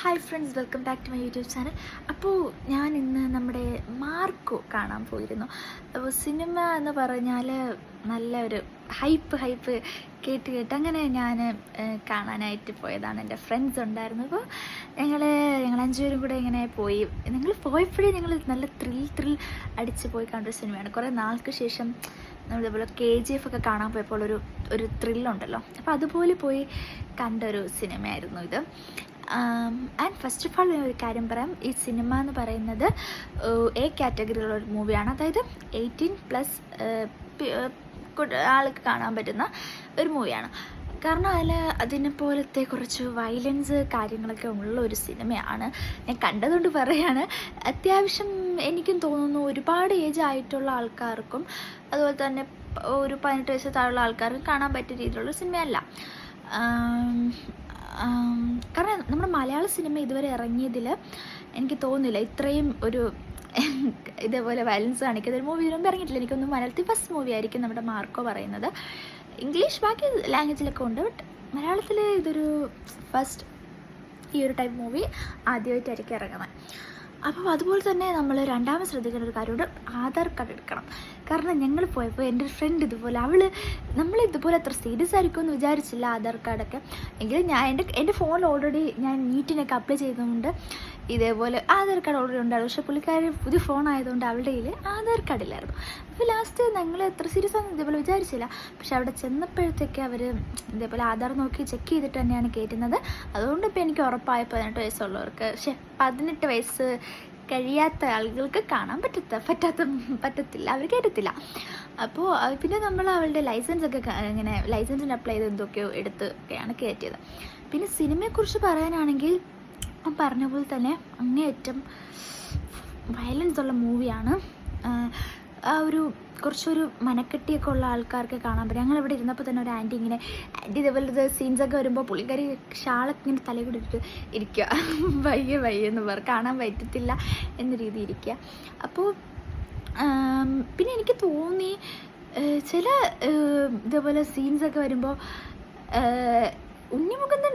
Hi friends welcome back to my YouTube channel അപ്പോൾ ഞാൻ ഇന്ന് നമ്മുടെ മാർക്കോ കാണാൻ പോയിരുന്നു. അപ്പോൾ സിനിമ എന്ന് പറഞ്ഞാൽ നല്ലൊരു ഹൈപ്പ് ഹൈപ്പ് കേട്ട് കേട്ട് അങ്ങനെ ഞാൻ കാണാനായിട്ട് പോയതാണ്. എന്റെ ഫ്രണ്ട്സ് ഉണ്ടായിരുന്നു. അപ്പോൾ ഞങ്ങൾ ഞങ്ങൾ അഞ്ചുപേരും കൂടെ ഇങ്ങനെ പോയി. നിങ്ങൾ പോയപ്പോഴേ ഞങ്ങൾ നല്ല ത്രിൽ ത്രിൽ അടിച്ച് പോയി കണ്ട സിനിമയാണ് കുറേ നാൾക്ക് ശേഷം നമ്മൾ ഇതേപോലെ കെ ജി എഫ് ഒക്കെ കാണാൻ പോയപ്പോൾ ഒരു ഒരു ത്രില്ലുണ്ടല്ലോ അപ്പോൾ അതുപോലെ പോയി കണ്ടൊരു സിനിമയായിരുന്നു ഇത്. ആൻഡ് ഫസ്റ്റ് ഓഫ് ഞാൻ ഒരു കാര്യം പറയാം. ഈ സിനിമ എന്ന് പറയുന്നത് എ കാറ്റഗറിയിലുള്ള ഒരു മൂവിയാണ് അതായത് എയ്റ്റീൻ പ്ലസ് ആൾക്ക് കാണാൻ പറ്റുന്ന ഒരു മൂവിയാണ് കാരണം അതിൽ അതിനെ പോലത്തെ കുറച്ച് വയലൻസ് കാര്യങ്ങളൊക്കെ ഉള്ള ഒരു സിനിമയാണ് ഞാൻ കണ്ടതുകൊണ്ട് പറയാണ്. അത്യാവശ്യം എനിക്കും തോന്നുന്നു ഒരുപാട് ഏജ് ആയിട്ടുള്ള ആൾക്കാർക്കും അതുപോലെ തന്നെ ഒരു പതിനെട്ട് വയസ്സ് താഴെയുള്ള ആൾക്കാർക്കും കാണാൻ പറ്റിയ രീതിയിലുള്ള സിനിമയല്ല കാരണം നമ്മുടെ മലയാള സിനിമ ഇതുവരെ ഇറങ്ങിയതിൽ എനിക്ക് തോന്നുന്നില്ല. ഇത്രയും ഒരു ഇതേപോലെ വയലൻസ് കാണിക്കുന്ന ഒരു മൂവി ഇതിനുമ്പോൾ ഇറങ്ങിയിട്ടില്ല. എനിക്കൊന്നും മലയാളത്തിൽ ഫസ്റ്റ് മൂവി ആയിരിക്കും നമ്മുടെ മാർക്കോ പറയുന്നത്. ഇംഗ്ലീഷ് ബാക്കി ലാംഗ്വേജിലൊക്കെ ഉണ്ട്. ബട്ട് മലയാളത്തിൽ ഇതൊരു ഫസ്റ്റ് ഈ ഒരു ടൈപ്പ് മൂവി ആദ്യമായിട്ടായിരിക്കും ഇറങ്ങുന്നത്. അപ്പോൾ അതുപോലെ തന്നെ നമ്മൾ രണ്ടാമത് ശ്രദ്ധിക്കേണ്ട ഒരു കാര്യമുണ്ട്. ആധാർ കാർഡ് എടുക്കണം. കാരണം ഞങ്ങൾ പോയപ്പോൾ എന്റെ ഒരു ഫ്രണ്ട് ഇതുപോലെ അവൾ നമ്മൾ ഇതുപോലെ അത്ര സീരിയസ് ആയിരിക്കും എന്ന് വിചാരിച്ചില്ല ആധാർ കാർഡൊക്കെ. എങ്കിലും ഞാൻ എന്റെ എന്റെ ഫോണിൽ ഓൾറെഡി ഞാൻ നീറ്റിനൊക്കെ അപ്ലൈ ചെയ്തുകൊണ്ട് ഇതേപോലെ ആധാർ കാർഡ് ഓൾറെഡി ഉണ്ടായിരുന്നു. പക്ഷേ പുള്ളിക്കാരി പുതിയ ഫോൺ ആയതുകൊണ്ട് അവളുടെ കയ്യിൽ ആധാർ കാർഡ് ഇല്ലായിരുന്നു. അപ്പോൾ ലാസ്റ്റ് ഞങ്ങൾ എത്ര സീരിയസ് ആണെന്ന് ഇതേപോലെ വിചാരിച്ചില്ല. പക്ഷെ അവിടെ ചെന്നപ്പോഴത്തേക്ക് അവർ ഇതേപോലെ ആധാർ നോക്കി ചെക്ക് ചെയ്തിട്ട് തന്നെയാണ് കയറ്റുന്നത് അതുകൊണ്ട് ഇപ്പോൾ എനിക്ക് ഉറപ്പായ പതിനെട്ട് വയസ്സുള്ളവർക്ക്. പക്ഷേ പതിനെട്ട് വയസ്സ് കഴിയാത്ത ആളുകൾക്ക് കാണാൻ പറ്റത്ത പറ്റാത്ത പറ്റത്തില്ല അവർ കയറ്റത്തില്ല അപ്പോൾ പിന്നെ നമ്മൾ അവളുടെ ലൈസൻസ് ഒക്കെ ഇങ്ങനെ ലൈസൻസിന് അപ്ലൈ ചെയ്ത് എന്തൊക്കെയോ എടുത്ത് ഒക്കെയാണ് കയറ്റിയത് പിന്നെ സിനിമയെക്കുറിച്ച് പറയാനാണെങ്കിൽ പറഞ്ഞ പോലെ തന്നെ അങ്ങേയറ്റം വയലൻസ് ഉള്ള മൂവിയാണ് ആ ഒരു കുറച്ചൊരു മനക്കെട്ടിയൊക്കെ ഉള്ള ആൾക്കാർക്ക് കാണാൻ പറ്റും. ഞങ്ങൾ ഇവിടെ ഇരുന്നപ്പോൾ തന്നെ ഒരു ആന്റി ഇങ്ങനെ ആന്റി ഇതേപോലത്തെ സീൻസൊക്കെ വരുമ്പോൾ പുള്ളിക്കാരി ഷാളൊക്കെ ഇങ്ങനെ തലയിൽ കൂടി ഇരിക്കുക. വയ്യ വയ്യ എന്ന് പറ കാണാൻ പറ്റത്തില്ല എന്ന രീതി ഇരിക്കുക. അപ്പോൾ പിന്നെ എനിക്ക് തോന്നി ചില ഇതേപോലെ സീൻസൊക്കെ വരുമ്പോൾ ഉണ്ണിമുകുന്ദൻ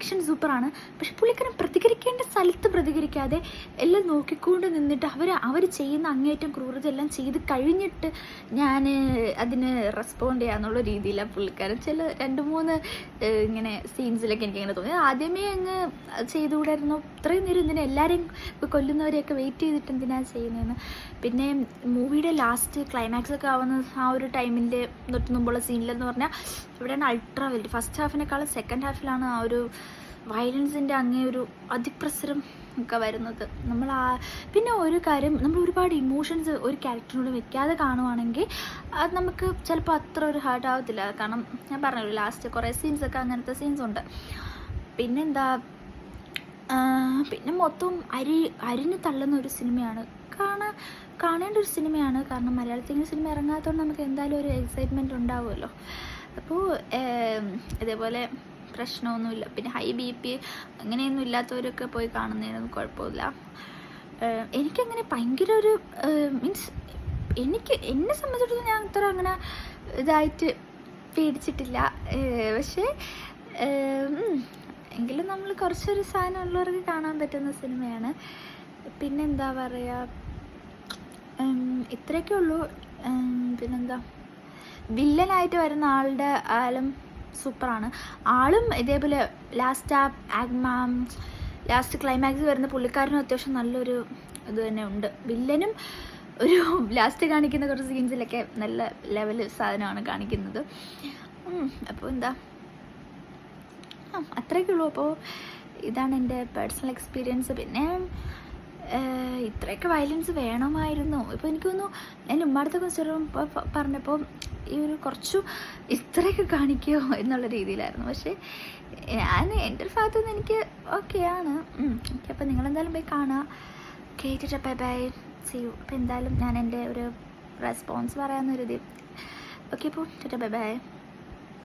ആക്ഷൻ സൂപ്പറാണ്. പക്ഷെ പുള്ളിക്കാരൻ പ്രതികരിക്കേണ്ട സ്ഥലത്ത് പ്രതികരിക്കാതെ എല്ലാം നോക്കിക്കൊണ്ട് നിന്നിട്ട് അവർ അവർ ചെയ്യുന്ന അങ്ങേറ്റം ക്രൂരത എല്ലാം ചെയ്ത് കഴിഞ്ഞിട്ട് ഞാൻ അതിന് റെസ്പോണ്ട് ചെയ്യാന്നുള്ള രീതിയിലാണ് പുള്ളിക്കാരൻ. ചില രണ്ട് മൂന്ന് ഇങ്ങനെ സീൻസിലൊക്കെ എനിക്ക് അങ്ങനെ തോന്നി. ആദ്യമേ അങ്ങ് ചെയ്തുകൂടായിരുന്നു. ഇത്രയും നേരം ഇതിനെ എല്ലാവരെയും കൊല്ലുന്നവരെയൊക്കെ വെയിറ്റ് ചെയ്തിട്ട് എന്തിനാണ് ചെയ്യുന്നതെന്ന്. പിന്നെ മൂവിയുടെ ലാസ്റ്റ് ക്ലൈമാക്സ് ഒക്കെ ആവുന്ന ആ ഒരു ടൈമിന്റെ തൊട്ട് മുമ്പുള്ള സീനിലെന്ന് പറഞ്ഞാൽ ഇവിടെയാണ് അൾട്രാ വലുത് ഫസ്റ്റ് ഹാഫിനേക്കാളും സെക്കൻഡ് ഹാഫിലാണ് ആ ഒരു വയലൻസിന്റെ അങ്ങേ ഒരു അതിപ്രസരം ഒക്കെ വരുന്നത്. നമ്മൾ ആ പിന്നെ ഒരു കാര്യം നമ്മൾ ഒരുപാട് ഇമോഷൻസ് ഒരു ക്യാരക്ടറിനോട് വെക്കാതെ കാണുവാണെങ്കിൽ അത് നമുക്ക് ചിലപ്പോൾ അത്ര ഒരു ഹാർട്ട് ആവത്തില്ല. കാരണം ഞാൻ പറഞ്ഞല്ലോ ലാസ്റ്റ് കുറേ സീൻസ് ഒക്കെ അങ്ങനത്തെ സീൻസ് ഉണ്ട്. പിന്നെന്താ പിന്നെ മൊത്തം അരി അരിഞ്ഞ് തള്ളുന്ന ഒരു സിനിമയാണ്. കാണാൻ കാണേണ്ട ഒരു സിനിമയാണ്. കാരണം മലയാളത്തിൽ സിനിമ ഇറങ്ങാത്തതുകൊണ്ട് നമുക്ക് എന്തായാലും ഒരു എക്സൈറ്റ്മെന്റ് ഉണ്ടാവുമല്ലോ. അപ്പോൾ ഇതേപോലെ പ്രശ്നമൊന്നുമില്ല. പിന്നെ ഹൈ ബി പി അങ്ങനെയൊന്നും ഇല്ലാത്തവരൊക്കെ പോയി കാണുന്നതിനൊന്നും കുഴപ്പമില്ല. എനിക്കങ്ങനെ ഭയങ്കര ഒരു മീൻസ് എനിക്ക് എന്നെ സംബന്ധിച്ചിടത്തോളം ഞാൻ അത്ര അങ്ങനെ ഇതായിട്ട് പേടിച്ചിട്ടില്ല. പക്ഷേ എങ്കിലും നമ്മൾ കുറച്ചൊരു സാധനം ഉള്ളവർക്ക് കാണാൻ പറ്റുന്ന സിനിമയാണ്. പിന്നെന്താ പറയുക ഇത്രയൊക്കെ ഉള്ളൂ. പിന്നെന്താ? വില്ലനായിട്ട് വരുന്ന ആളുടെ ആളും സൂപ്പറാണ്. ആളും ഇതേപോലെ ലാസ്റ്റ് ആ ആഗ്മാം ലാസ്റ്റ് ക്ലൈമാക്സ് വരുന്ന പുള്ളിക്കാരനും അത്യാവശ്യം നല്ലൊരു ഇത് തന്നെ ഉണ്ട്. വില്ലനും ഒരു ലാസ്റ്റ് കാണിക്കുന്ന കുറച്ച് സീൻസിലൊക്കെ നല്ല ലെവൽ സാധനമാണ് കാണിക്കുന്നത്. അപ്പോൾ എന്താ? അത്രയൊക്കെ ഉള്ളൂ. അപ്പോൾ ഇതാണ് എന്റെ പേഴ്സണൽ എക്സ്പീരിയൻസ് പിന്നെ ഇത്രയൊക്കെ വയലൻസ് വേണമായിരുന്നു. ഇപ്പോൾ എനിക്കൊന്നു എന്റെ ഉമ്മാടത്തെ ചെറുപ്പം പറഞ്ഞപ്പോൾ ഈ ഒരു കുറച്ചു ഇത്രയൊക്കെ കാണിക്കുമോ എന്നുള്ള രീതിയിലായിരുന്നു. പക്ഷേ ഞാൻ എന്റെ ഒരു ഭാഗത്തു നിന്ന് എനിക്ക് ഓക്കെയാണ് ഓക്കെ അപ്പോൾ നിങ്ങളെന്തായാലും പോയി കാണുക കേട്ടിട്ട് ബൈ ബൈ ചെയ്യൂ അപ്പോൾ എന്തായാലും ഞാൻ എന്റെ ഒരു റെസ്പോൺസ് പറയാമെന്നൊരു ഇത് ഓക്കെ അപ്പോൾ ബൈ ബൈ